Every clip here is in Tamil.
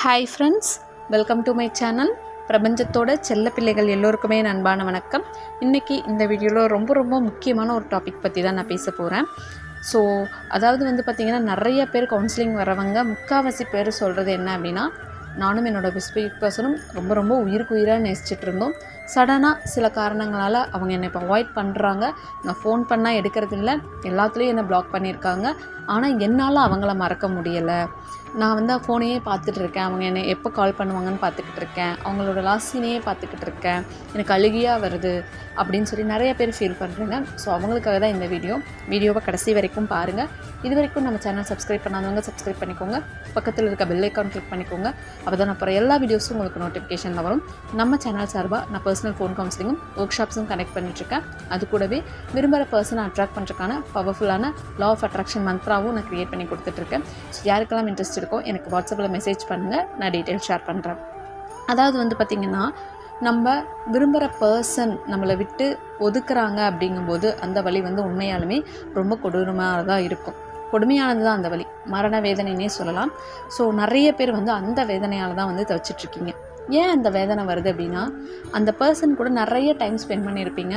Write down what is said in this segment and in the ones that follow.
Hi friends welcome to my channel பிரபஞ்சத்தோட செல்ல பிள்ளைகள் எல்லோருக்குமே அன்பான வணக்கம். இன்றைக்கி இந்த வீடியோவில் ரொம்ப ரொம்ப முக்கியமான ஒரு டாபிக் பற்றி தான் நான் பேச போகிறேன் ஸோ அதாவது வந்து பார்த்திங்கன்னா நிறைய பேர் கவுன்சிலிங் வரவங்க முக்கால்வாசி பேர் சொல்கிறது என்ன அப்படின்னா நானும் என்னோடய பெஸ்ட் பர்சனும் ரொம்ப ரொம்ப உயிருக்கு உயிராக நேசிச்சிட்டு இருந்தோம். சடனாக சில காரணங்களால் அவங்க என்னை இப்போ அவாய்ட் பண்ணுறாங்க நான் ஃபோன் பண்ணால் எடுக்கிறது இல்லை. எல்லாத்துலேயும் என்னை பிளாக் பண்ணியிருக்காங்க. ஆனால் என்னால் அவங்கள மறக்க முடியலை. நான் வந்து ஃபோனையே பார்த்துட்டு இருக்கேன். அவங்க என்னை எப்போ கால் பண்ணுவாங்கன்னு பார்த்துக்கிட்டு இருக்கேன். அவங்களோட லாஸ்டினையே பார்த்துக்கிட்டு இருக்கேன். எனக்கு அழுகியாக வருது அப்படின்னு சொல்லி நிறைய பேர் ஃபீல் பண்ணுறேங்க ஸோ அவங்களுக்காக தான் இந்த வீடியோ வீடியோவை கடைசி வரைக்கும் பாருங்கள் இது வரைக்கும் நம்ம சேனல் சப்ஸ்கிரைப் பண்ணாதவங்க சப்ஸ்கிரைப் பண்ணிக்கோங்க. பக்கத்தில் இருக்க பெல் ஐக்கான் கிளிக் பண்ணிக்கோங்க. அப்போ தான் அப்புறம் எல்லா வீடியோஸும் உங்களுக்கு நோட்டிஃபிகேஷனில் வரும். நம்ம சேனல் சார்பாக நான் பர்சனல் ஃபோன் கவுன்சிலிங்கும் ஒர்க் ஷாப்ஸும் கனெக்ட் பண்ணிட்டுருக்கேன் அது கூடவே விரும்புகிற பர்சனை அட்ராக்ட் பண்ணுறதுக்கான பவர்ஃபுல்லான லா ஆஃப் அட்ராக்ஷன் மந்த்ராவும் நான் க்ரியேட் பண்ணி கொடுத்துட்ருக்கேன் ஸோ யாருக்கெல்லாம் இன்ட்ரெஸ்ட் பிடிச்சிருக்கோ எனக்கு வாட்ஸ்அப்பில் மெசேஜ் பண்ணுங்கள் நான் டீட்டெயில் ஷேர் பண்ணுறேன் அதாவது வந்து பார்த்திங்கன்னா நம்ம விரும்புகிற பர்சன் நம்மளை விட்டு ஒதுக்குறாங்க அப்படிங்கும்போது அந்த வழி வந்து உண்மையாலுமே ரொம்ப கொடூரமாக தான் இருக்கும். கொடுமையானது தான் அந்த வழி மரண வேதனைனே சொல்லலாம். ஸோ நிறைய பேர் வந்து அந்த வேதனையால் தான் வந்து தவிச்சிட்ருக்கீங்க. ஏன் அந்த வேதனை வருது அப்படின்னா அந்த பர்சன் கூட நிறைய டைம் ஸ்பெண்ட் பண்ணியிருப்பீங்க.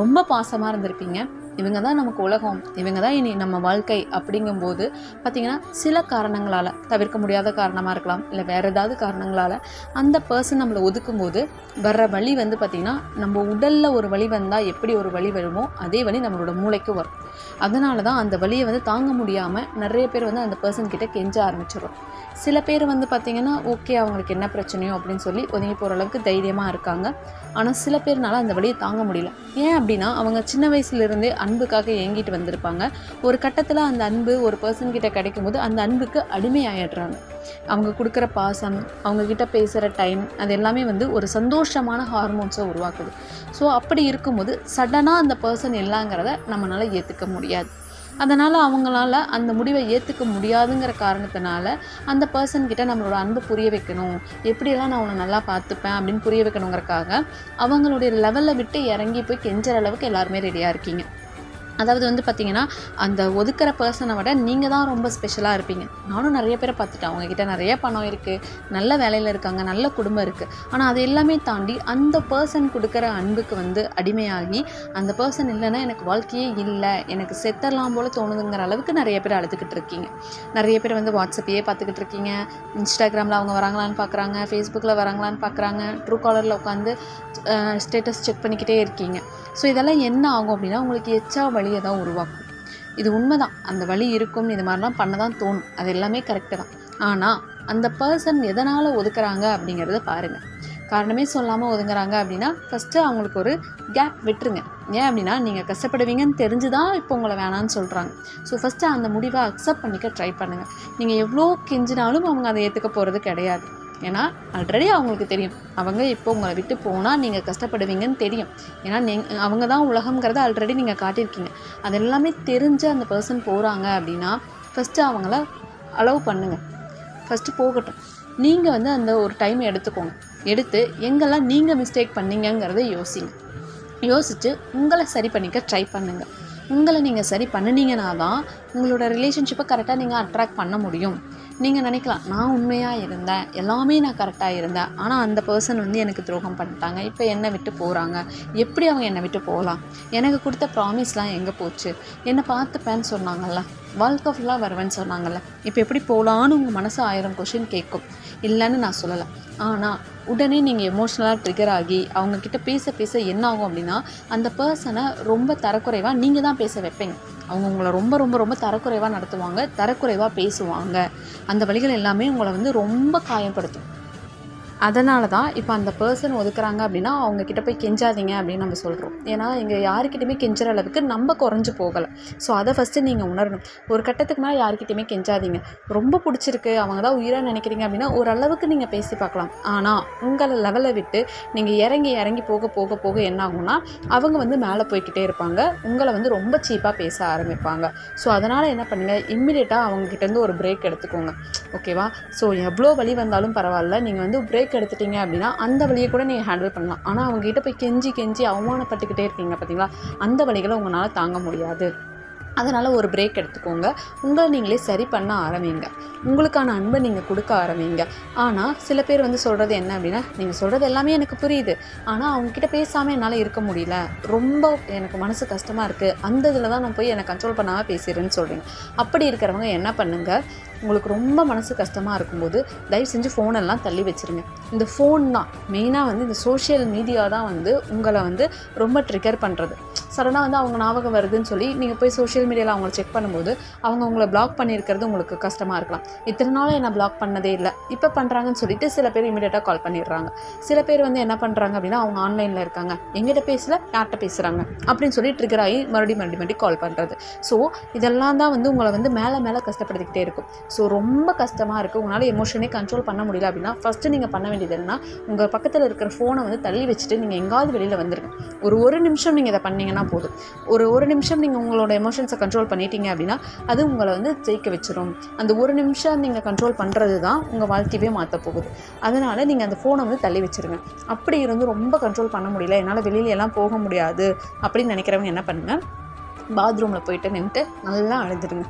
ரொம்ப பாசமாக இருந்திருப்பீங்க. இவங்க தான் நமக்கு உலகம். இவங்க தான் இனி நம்ம வாழ்க்கை அப்படிங்கும்போது பார்த்திங்கன்னா சில காரணங்களால் தவிர்க்க முடியாத காரணமாக இருக்கலாம் இல்லை வேறு ஏதாவது காரணங்களால் அந்த பர்சன் நம்மளை ஒதுக்கும்போது வர்ற வழி வந்து பார்த்திங்கன்னா நம்ம உடலில் ஒரு வழி வந்தால் எப்படி ஒரு வழி வருமோ அதே வழி நம்மளோட மூளைக்கு வரும். அதனால தான் அந்த வழியை வந்து தாங்க முடியாமல் நிறைய பேர் வந்து அந்த பர்சன் கிட்டே கெஞ்ச ஆரம்பிச்சிடும் சில பேர் வந்து பார்த்திங்கன்னா ஓகே அவங்களுக்கு என்ன பிரச்சனையோ அப்படின்னு சொல்லி ஒதுங்கி போகிற அளவுக்கு தைரியமாக இருக்காங்க. ஆனால் சில பேர்னால அந்த வழியை தாங்க முடியல. ஏன் அப்படின்னா அவங்க சின்ன வயசுலேருந்தே அன்புக்காக ஏங்கிட்டு வந்திருப்பாங்க. ஒரு கட்டத்தில் அந்த அன்பு ஒரு பர்சன் கிட்ட கிடைக்கும் போது அந்த அன்புக்கு அடிமையாயிடுறாங்க. அவங்க கொடுக்குற பாசம் அவங்கக்கிட்ட பேசுகிற டைம் அது எல்லாமே வந்து ஒரு சந்தோஷமான ஹார்மோன்ஸை உருவாக்குது. ஸோ அப்படி இருக்கும்போது சடனாக அந்த பர்சன் இல்லைங்கிறத நம்மளால் ஏற்றுக்க முடியாது. அதனால் அவங்களால அந்த முடிவை ஏற்றுக்க முடியாதுங்கிற காரணத்தினால அந்த பர்சன் கிட்ட நம்மளோட அன்பு புரிய வைக்கணும். எப்படியெல்லாம் நான் அவனை நல்லா பார்த்துப்பேன் அப்படின்னு புரிய வைக்கணுங்கிறக்காக அவங்களுடைய லெவலில் விட்டு இறங்கி போய் கெஞ்சுற அளவுக்கு எல்லாருமே ரெடியாக இருக்கீங்க. அதாவது வந்து பார்த்திங்கன்னா அந்த ஒதுக்குற பர்சனை விட நீங்கள் தான் ரொம்ப ஸ்பெஷலாக இருப்பீங்க. நானும் நிறைய பேரை பார்த்துட்டேன். அவங்கக்கிட்ட நிறைய பணம் இருக்குது நல்ல வேலையில் இருக்காங்க நல்ல குடும்பம் இருக்குது ஆனால் அது எல்லாமே தாண்டி அந்த பர்சன் கொடுக்குற அன்புக்கு வந்து அடிமையாகி அந்த பர்சன் இல்லைன்னா எனக்கு வாழ்க்கையே இல்லை எனக்கு செத்தரலாம் போல் தோணுதுங்கிற அளவுக்கு நிறைய பேர் அழுதுகிட்டு இருக்கீங்க. நிறைய பேர் வந்து வாட்ஸ்அப்பையே பார்த்துக்கிட்டு இருக்கீங்க. இன்ஸ்டாகிராமில் அவங்க வராங்களான்னு பார்க்குறாங்க ஃபேஸ்புக்கில் வராங்களான்னு பார்க்குறாங்க ட்ரூ காலரில் உட்காந்து ஸ்டேட்டஸ் செக் பண்ணிக்கிட்டே இருக்கீங்க. ஸோ இதெல்லாம் என்ன ஆகும் அப்படின்னா உங்களுக்கு எச்சா வழியை தான் உருவாக்கும். இது உண்மைதான். அந்த வழி இருக்கும் இது மாதிரிலாம் பண்ண தான் தோணும். அது எல்லாமே கரெக்டு தான். ஆனால் அந்த பர்சன் எதனால் ஒதுக்குறாங்க அப்படிங்கிறத பாருங்கள் காரணமே சொல்லாமல் ஒதுங்குறாங்க அப்படின்னா ஃபஸ்ட்டு அவங்களுக்கு ஒரு கேப் விட்டுருங்க. ஏன் அப்படின்னா நீங்கள் கஷ்டப்படுவீங்கன்னு தெரிஞ்சு தான் இப்போ உங்களை வேணான்னு சொல்கிறாங்க ஸோ ஃபஸ்ட்டு அந்த முடிவை அக்செப்ட் பண்ணிக்க ட்ரை பண்ணுங்கள் நீங்கள் எவ்வளோ கெஞ்சினாலும் அவங்க அதை ஏற்றுக்க போகிறது கிடையாது. ஏன்னா ஆல்ரெடி அவங்களுக்கு தெரியும். அவங்க இப்போ உங்களை விட்டு போனால் நீங்கள் கஷ்டப்படுவீங்கன்னு தெரியும். ஏன்னா நீ அவங்க தான் உலகங்கிறத ஆல்ரெடி நீங்கள் காட்டியிருக்கீங்க. அது எல்லாமே தெரிஞ்சு அந்த பர்சன் போகிறாங்க அப்படின்னா ஃபஸ்ட்டு அவங்கள அலோவ் பண்ணுங்கள் ஃபஸ்ட்டு போகட்டும். நீங்கள் வந்து அந்த ஒரு டைம் எடுத்துக்கோங்க. எடுத்து எங்கெல்லாம் நீங்கள் மிஸ்டேக் பண்ணீங்கங்கிறத யோசிங்க. யோசித்து உங்களை சரி பண்ணிக்க ட்ரை பண்ணுங்கள் உங்களை நீங்கள் சரி பண்ணினீங்கன்னா தான் உங்களோட ரிலேஷன்ஷிப்பை கரெக்டாக நீங்கள் அட்ராக்ட் பண்ண முடியும். நீங்கள் நினைக்கலாம் நான் உண்மையாக இருந்தேன் எல்லாமே நான் கரெக்டாக இருந்தேன். ஆனால் அந்த பர்சன் வந்து எனக்கு துரோகம் பண்ணிட்டாங்க. இப்போ என்னை விட்டு போகிறாங்க எப்படி அவங்க என்னை விட்டு போகலாம்? எனக்கு கொடுத்த ப்ராமிஸ்லாம் எங்கே போச்சு? என்னை பார்த்துப்பேன்னு சொன்னாங்கல்ல. வாழ்க்கை ஃபுல்லாக வருவேன்னு சொன்னாங்கல்ல. இப்போ எப்படி போகலான்னு உங்கள் மனசு ஆயிரம் கொஷின் கேட்கும். இல்லைன்னு நான் சொல்லலை. ஆனால் உடனே நீங்கள் எமோஷ்னலாக ட்ரிகர் ஆகி அவங்கக்கிட்ட பேச பேச என்ன ஆகும் அப்படின்னா அந்த பர்சனை ரொம்ப தரக்குறைவாக நீங்கள் தான் பேச வைப்பீங்க. அவங்க உங்களை ரொம்ப ரொம்ப ரொம்ப தரக்குறைவாக நடத்துவாங்க தரக்குறைவாக பேசுவாங்க. அந்த வழிகள் எல்லாமே உங்களை வந்து ரொம்ப காயப்படுத்தும். அதனால தான் இப்போ அந்த பர்சன் ஒதுக்குறாங்க அப்படின்னா அவங்க கிட்ட போய் கெஞ்சாதீங்க அப்படின்னு நம்ம சொல்கிறோம் ஏன்னா இங்கே யாருக்கிட்டையுமே கெஞ்சுற அளவுக்கு நம்ம குறைஞ்சு போகலை. ஸோ அதை ஃபஸ்ட்டு நீங்கள் உணரணும். ஒரு கட்டத்துக்கு மேலே யாருக்கிட்டையுமே கெஞ்சாதீங்க. ரொம்ப பிடிச்சிருக்கு அவங்க தான் உயிராக நினைக்கிறீங்க அப்படின்னா ஓரளவுக்கு நீங்கள் பேசி பார்க்கலாம். ஆனால் உங்களை லெவலை விட்டு நீங்கள் இறங்கி இறங்கி போக போக போக என்ன ஆகும்னா அவங்க வந்து மேலே போய்கிட்டே இருப்பாங்க. உங்களை வந்து ரொம்ப சீப்பாக பேச ஆரம்பிப்பாங்க. ஸோ அதனால் என்ன பண்ணுங்கள் இம்மிடியேட்டாக அவங்கக்கிட்டேருந்து ஒரு பிரேக் எடுத்துக்கோங்க. ஓகேவா ஸோ எவ்வளோ வழி வந்தாலும் பரவாயில்ல. நீங்கள் வந்து பிரேக் பிரேக் எடுத்துட்டீங்க அப்படின்னா அந்த வழியை கூட நீங்கள் ஹேண்டில் பண்ணலாம். ஆனால் அவங்ககிட்ட போய் கெஞ்சி கெஞ்சி அவமானப்பட்டுக்கிட்டே இருக்கீங்க பார்த்தீங்களா அந்த வழிகளை உங்களால் தாங்க முடியாது. அதனால் ஒரு பிரேக் எடுத்துக்கோங்க. உங்களை நீங்களே சரி பண்ண ஆரம்பிங்க. உங்களுக்கான அன்பை நீங்கள் கொடுக்க ஆரம்பிங்க. ஆனால் சில பேர் வந்து சொல்கிறது என்ன அப்படின்னா நீங்கள் சொல்கிறது எல்லாமே எனக்கு புரியுது. ஆனால் அவங்கக்கிட்ட பேசாமல் என்னால் இருக்க முடியல. ரொம்ப எனக்கு மனசு கஷ்டமாக இருக்குது அந்த இதில் தான் நான் போய் என்னை கண்ட்ரோல் பண்ணாமல் பேசுகிறேன்னு சொல்கிறீங்க அப்படி இருக்கிறவங்க என்ன பண்ணுங்கள் உங்களுக்கு ரொம்ப மனசு கஷ்டமாக இருக்கும்போது தயவு செஞ்சு ஃபோனெல்லாம் தள்ளி வச்சுருங்க. இந்த ஃபோன் தான். மெயினாக வந்து இந்த சோஷியல் மீடியா தான் வந்து உங்களை வந்து ரொம்ப ட்ரிகர் பண்ணுறது சடனாக வந்து அவங்க ஞாபகம் வருதுன்னு சொல்லி நீங்கள் போய் சோஷியல் மீடியாவில் அவங்கள செக் பண்ணும்போது அவங்க உங்களை பிளாக் பண்ணியிருக்கிறது உங்களுக்கு கஷ்டமாக இருக்கலாம். இத்தனை நாள் என்ன பிளாக் பண்ணதே இல்லை. இப்போ பண்ணுறாங்கன்னு சொல்லிட்டு சில பேர் இமீடியட்டாக கால் பண்ணிடுறாங்க. சில பேர் வந்து என்ன பண்ணுறாங்க அப்படின்னா அவங்க ஆன்லைனில் இருக்காங்க. எங்கிட்ட பேசல யார்கிட்ட பேசுகிறாங்க அப்படின்னு சொல்லி ட்ரிகர் ஆகி மறுபடியும் மறுபடியும் மறுபடியும் கால் பண்ணுறது ஸோ இதெல்லாம் தான் வந்து உங்களை வந்து மேலே மேலே கஷ்டப்படுத்திக்கிட்டே இருக்கும். ஸோ ரொம்ப கஷ்டமாக இருக்குது உங்களால் எமோஷனே கண்ட்ரோல் பண்ண முடியல அப்படின்னா ஃபஸ்ட்டு நீங்கள் பண்ண வேண்டியது என்னன்னா உங்கள் பக்கத்தில் இருக்கிற ஃபோனை வந்து தள்ளி வச்சுட்டு நீங்கள் எங்காவது வெளியில் வந்துருங்க. ஒரு ஒரு நிமிஷம் நீங்கள் இதை பண்ணீங்கன்னா போதும். ஒரு ஒரு நிமிஷம் நீங்கள் உங்களோட எமோஷன்ஸை கண்ட்ரோல் பண்ணிட்டீங்க அப்படின்னா அது உங்களை வந்து ஜெயிக்க வச்சிடும் அந்த ஒரு நிமிஷம் நீங்கள் கண்ட்ரோல் பண்ணுறது தான் உங்கள் வாழ்க்கையவே மாற்ற போகுது. அதனால் நீங்கள் அந்த ஃபோனை வந்து தள்ளி வச்சிருங்க. அப்படி இருந்து ரொம்ப கண்ட்ரோல் பண்ண முடியல. என்னால் வெளியில எல்லாம் போக முடியாது அப்படின்னு நினைக்கிறவங்க என்ன பண்ணுங்கள் பாத்ரூமில் போயிட்டு நின்றுட்டு நல்லா அழுதுடுங்க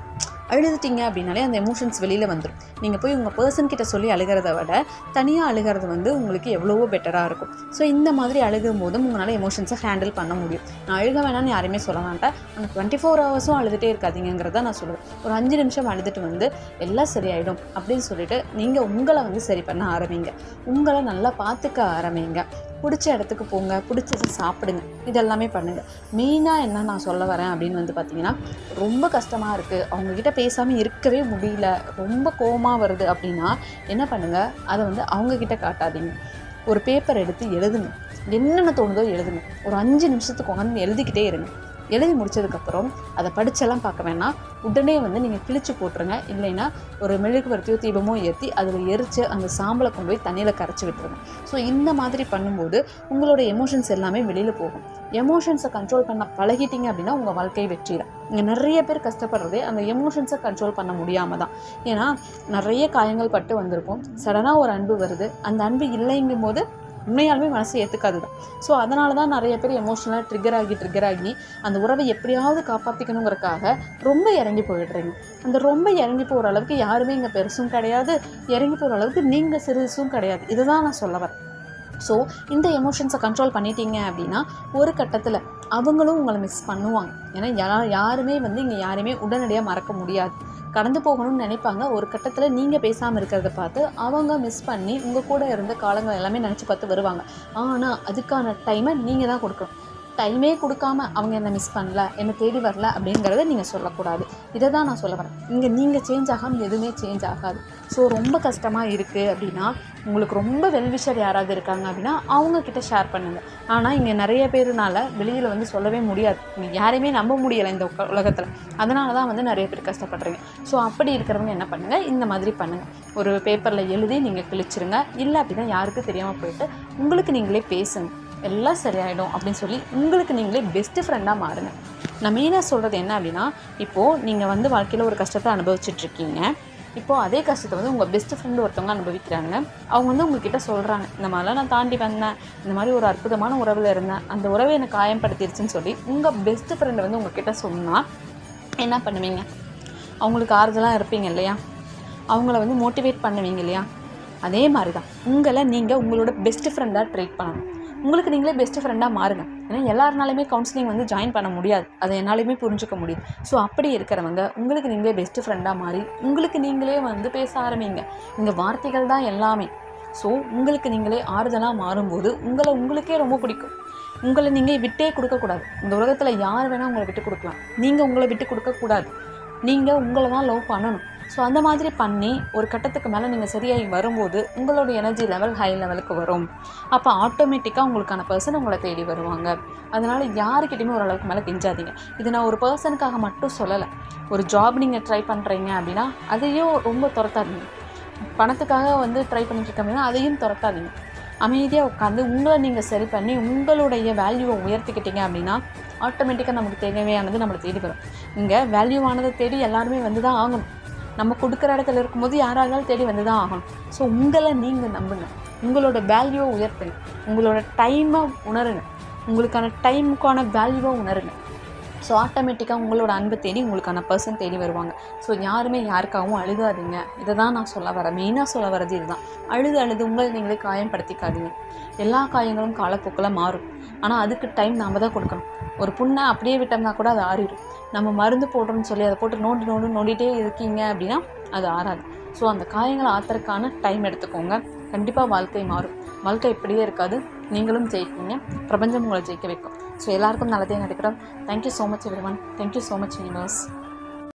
அழுதுட்டீங்க அப்படின்னாலே அந்த எமோஷன்ஸ் வெளியில் வந்துடும் நீங்கள் போய் உங்கள் பர்சன் கிட்ட சொல்லி அழுகிறத விட தனியாக அழுகிறது வந்து உங்களுக்கு எவ்வளவோ பெட்டராக இருக்கும். ஸோ இந்த மாதிரி அழுகும் போதும் உங்களால் எமோஷன்ஸை ஹேண்டில் பண்ண முடியும். நான் அழுக வேணாம்னு யாருமே சொல்ல மாட்டேன். ஆனால் டுவெண்ட்டி ஃபோர் ஹவர்ஸும் அழுதுகிட்டே இருக்காதிங்கிறத நான் சொல்லுவேன். ஒரு அஞ்சு நிமிஷம் அழுதுட்டு வந்து எல்லாம் சரியாயிடும் அப்படின்னு சொல்லிட்டு நீங்கள் உங்களை வந்து சரி பண்ண ஆரம்பிங்க. உங்களை நல்லா பார்த்துக்க ஆரம்பிங்க. பிடிச்ச இடத்துக்கு போங்க பிடிச்சதை சாப்பிடுங்க. இதெல்லாமே பண்ணுங்கள் மெயினாக என்ன நான் சொல்ல வரேன் அப்படின்னு வந்து பார்த்தீங்கன்னா ரொம்ப கஷ்டமாக இருக்குது அவங்கக்கிட்ட பேசாமல் இருக்கவே முடியல. ரொம்ப கோபமாக வருது அப்படின்னா என்ன பண்ணுங்கள் அதை வந்து அவங்கக்கிட்ட காட்டாதீங்க. ஒரு பேப்பர் எடுத்து எழுதுங்க. என்னென்ன தோணுதோ எழுதுங்க. ஒரு அஞ்சு நிமிஷத்துக்கு உட்காந்து எழுதிக்கிட்டே இருங்க. எழுதி முடிச்சதுக்கப்புறம் அதை படித்தெல்லாம் பார்க்க வேணாம். உடனே வந்து நீங்கள் கிழிச்சு போட்டுருங்க. இல்லைன்னா ஒரு மெழுகுவர்த்தியோ தீபமோ ஏற்றி அதில் எரித்து அந்த சாம்பலை கொண்டு போய் தண்ணியில் கரைச்சி விட்டுருங்க. ஸோ இந்த மாதிரி பண்ணும்போது உங்களோட எமோஷன்ஸ் எல்லாமே வெளியில் போகும். எமோஷன்ஸை கண்ட்ரோல் பண்ண பழகிட்டீங்க அப்படின்னா உங்கள் வாழ்க்கை வெற்றிடும் இங்கே நிறைய பேர் கஷ்டப்படுறதே அந்த எமோஷன்ஸை கண்ட்ரோல் பண்ண முடியாமல் தான் ஏன்னா நிறைய காயங்கள் பட்டு வந்திருக்கும். சடனாக ஒரு அன்பு வருது. அந்த அன்பு இல்லைங்கும் போது உண்மையாலுமே மனசு ஏற்றுக்காது தான் ஸோ அதனால தான் நிறைய பேர் எமோஷனலாக ட்ரிகர் ஆகி ட்ரிகர் ஆகி அந்த உறவை எப்படியாவது காப்பாற்றிக்கணுங்கிறக்காக ரொம்ப இறங்கி போயிடுறீங்க. அந்த ரொம்ப இறங்கி போகிற அளவுக்கு யாருமே இங்கே பெருசும் கிடையாது. இறங்கி போகிற அளவுக்கு நீங்கள் சிறுசும் கிடையாது. இதுதான் நான் சொல்ல வரேன். ஸோ இந்த எமோஷன்ஸை கண்ட்ரோல் பண்ணிட்டீங்க அப்படின்னா ஒரு கட்டத்தில் அவங்களும் உங்களை மிஸ் பண்ணுவாங்க. ஏன்னா யா யாருமே வந்து இங்கே யாரையுமே உடனடியாக மறக்க முடியாது. கடந்து போகணும்னு நினைப்பாங்க. ஒரு கட்டத்தில் நீங்கள் பேசாமல் இருக்கிறத பார்த்து அவங்க மிஸ் பண்ணி உங்கள் கூட இருந்த காலங்கள் எல்லாமே நினச்சி பார்த்து வருவாங்க. ஆனால் அதுக்கான டைமை நீங்கள் தான் கொடுக்கணும். டைமே கொடுக்காம அவங்க என்னை மிஸ் பண்ணல என்னை தேடி வரல அப்படிங்கிறத நீங்கள் சொல்லக்கூடாது. இதை தான் நான் சொல்ல வரேன். இங்கே நீங்கள் சேஞ்ச் ஆகாமல் எதுவுமே சேஞ்ச் ஆகாது. ஸோ ரொம்ப கஷ்டமாக இருக்குது அப்படின்னா உங்களுக்கு ரொம்ப வெல்விஷர் யாராவது இருக்காங்க அப்படின்னா அவங்கக்கிட்ட ஷேர் பண்ணுங்கள் ஆனால் இங்கே நிறைய பேருனால வெளியில் வந்து சொல்லவே முடியாது. யாரையுமே நம்ப முடியலை இந்த உலகத்தில். அதனால தான் வந்து நிறைய பேர் கஷ்டப்படுறீங்க. ஸோ அப்படி இருக்கிறவங்க என்ன பண்ணுங்கள் இந்த மாதிரி பண்ணுங்கள் ஒரு பேப்பரில் எழுதி நீங்கள் கிழிச்சிருங்க. இல்லை அப்படின்னா யாருக்கும் தெரியாமல் போயிட்டு உங்களுக்கு நீங்களே பேசுங்க. எல்லாம் சரியாயிடும் அப்படின்னு சொல்லி உங்களுக்கு நீங்களே பெஸ்ட்டு ஃப்ரெண்டாக மாறுங்க. நான் மெயினாக சொல்கிறது என்ன அப்படின்னா இப்போது நீங்கள் வந்து வாழ்க்கையில் ஒரு கஷ்டத்தை அனுபவிச்சிட்ருக்கீங்க இப்போது அதே கஷ்டத்தை வந்து உங்கள் பெஸ்ட் ஃப்ரெண்டு ஒருத்தவங்க அனுபவிக்கிறாங்க. அவங்க வந்து உங்ககிட்ட சொல்கிறாங்க இந்த மாதிரிலாம் நான் தாண்டி வந்தேன். இந்த மாதிரி ஒரு அற்புதமான உறவில் இருந்தேன். அந்த உறவை எனக்கு காயப்படுத்திருச்சுன்னு சொல்லி உங்கள் பெஸ்ட் ஃப்ரெண்டு வந்து உங்ககிட்ட சொன்னால் என்ன பண்ணுவீங்க? அவங்களுக்கு ஆறுதலாக இருப்பீங்க இல்லையா? அவங்கள வந்து மோட்டிவேட் பண்ணுவீங்க இல்லையா? அதே மாதிரி தான் உங்களை நீங்கள் உங்களோட பெஸ்ட் ஃப்ரெண்டாக ட்ரீட் பண்ணணும். உங்களுக்கு நீங்களே பெஸ்ட் ஃப்ரெண்டாக மாறுங்க. ஏன்னா எல்லாருனாலுமே கவுன்சிலிங் வந்து ஜாயின் பண்ண முடியாது. அதை என்னாலையுமே புரிஞ்சுக்க முடியுது ஸோ அப்படி இருக்கிறவங்க உங்களுக்கு நீங்களே பெஸ்ட் ஃப்ரெண்டாக மாறி உங்களுக்கு நீங்களே வந்து பேச ஆரம்பிங்க. இந்த வார்த்தைகள் தான் எல்லாமே. ஸோ உங்களுக்கு நீங்களே ஆறுதலாக மாறும்போது உங்களை உங்களுக்கே ரொம்ப பிடிக்கும். உங்களை நீங்கள் விட்டே கொடுக்கக்கூடாது. இந்த உலகத்தில் யார் வேணால் உங்களை விட்டு கொடுக்கலாம். நீங்கள் உங்களை விட்டு கொடுக்கக்கூடாது. நீங்கள் உங்களை தான் லவ் பண்ணணும். ஸோ அந்த மாதிரி பண்ணி ஒரு கட்டத்துக்கு மேலே நீங்கள் சரியாகி வரும்போது உங்களோட எனர்ஜி லெவல் ஹை லெவலுக்கு வரும். அப்போ ஆட்டோமேட்டிக்காக உங்களுக்கான பர்சன் உங்களை தேடி வருவாங்க. அதனால் யாருக்கிட்டையுமே ஓரளவுக்கு மேலே கெஞ்சாதீங்க. இது நான் ஒரு பர்சனுக்காக மட்டும் சொல்லலை. ஒரு ஜாப் நீங்கள் ட்ரை பண்ணுறீங்க அப்படின்னா அதையும் ரொம்ப துரத்தாதீங்க. பணத்துக்காக வந்து ட்ரை பண்ணிட்டு அப்படின்னா அதையும் துரத்தாதீங்க. அமைதியாக உட்காந்து உங்களை நீங்கள் சரி பண்ணி உங்களுடைய வேல்யூவை உயர்த்திக்கிட்டீங்க அப்படின்னா ஆட்டோமேட்டிக்காக நமக்கு தேவையானது நம்மளை தேடி வரும். இங்கே வேல்யூவானதை தேடி எல்லாருமே வந்து தான் ஆகணும். நம்ம கொடுக்குற இடத்துல இருக்கும்போது யாராக இருந்தாலும் தேடி வந்து தான் ஆகணும். ஸோ உங்களை நீங்கள் நம்புங்க. உங்களோட வேல்யூவை உயர்த்துங்க. உங்களோட டைமை உணருங்க. உங்களுக்கான டைமுக்கான வேல்யூவை உணருங்க. ஸோ ஆட்டோமேட்டிக்காக உங்களோட அன்பை தேடி உங்களுக்கான பர்சன் தேடி வருவாங்க. ஸோ யாருமே யாருக்காகவும் அழுகாதீங்க. இதை தான் நான் சொல்ல வரேன் மெயினாக சொல்ல வர்றது இதுதான். அழுது அழுது உங்களை நீங்களே காயப்படுத்திக்காதீங்க எல்லா காயங்களும் காலப்போக்கில் மாறும். ஆனால் அதுக்கு டைம் நாம் தான் கொடுக்கணும். ஒரு புண்ணை அப்படியே விட்டோம்னா கூட அது ஆறிடும் நம்ம மருந்து போடுறோம்னு சொல்லி அதை போட்டு நோண்டி நோண்டு நோண்டிகிட்டே இருக்கீங்க அப்படின்னா அது ஆறாது. ஸோ அந்த காயங்களை ஆற்றுறதுக்கான டைம் எடுத்துக்கோங்க. கண்டிப்பாக வாழ்க்கை மாறும். வாழ்க்கை இப்படியே இருக்காது. நீங்களும் ஜெயிப்பீங்க. பிரபஞ்சம் உங்களை ஜெயிக்க வைக்கும். ஸோ எல்லாருக்கும் நல்லதே நடக்கிறோம். Thank you so much everyone thank you so much universe